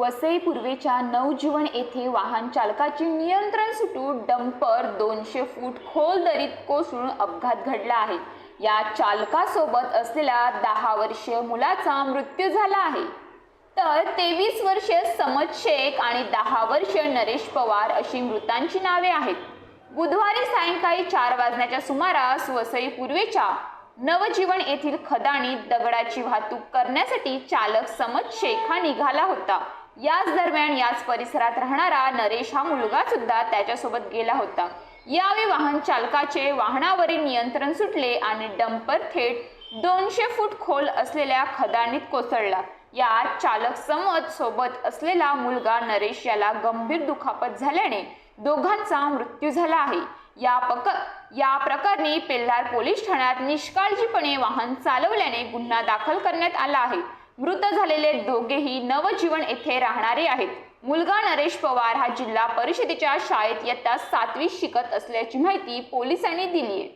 वसई पूर्वेच्या नवजीवन येथे वाहन चालकाचे नियंत्रण सुटून डंपर दोनशे फूट खोल दरीत कोसळून अपघात घडला आहे. या चालकासोबत असलेल्या दहा वर्षीय मुलाचा मृत्यू झाला आहे. तर तेवीस वर्षीय समज शेख आणि दहा वर्षीय नरेश पवार अशी मृतांची नावे आहेत. बुधवारी सायंकाळी चार वाजण्याच्या सुमारास वसई पूर्वेच्या नवजीवन येथील खदाणीत दगडाची वाहतूक करण्यासाठी चालक समज शेख हा निघाला होता. याच दरम्यान याच परिसरात राहणारा नरेश हा मुलगा सुद्धा त्याच्यासोबत गेला होता. यावेळी वाहन चालकाचे वाहनावरील नियंत्रण सुटले आणि डंपर थेट दोनशे फूट खोल असलेल्या खदाणीत कोसळला. यात चालक समज सोबत असलेला मुलगा नरेश याला गंभीर दुखापत झाल्याने दोघांचा मृत्यू झाला आहे. या पक या प्रकरणी पेल्हार पोलीस ठाण्यात निष्काळजीपणे वाहन चालवल्याने गुन्हा दाखल करण्यात आला आहे. मृत झालेले दोघेही नवजीवन येथे राहणारे आहेत. मुलगा नरेश पवार हा जिल्हा परिषदेच्या शाळेत इयत्ता सातवी शिकत असल्याची माहिती पोलिसांनी दिली आहे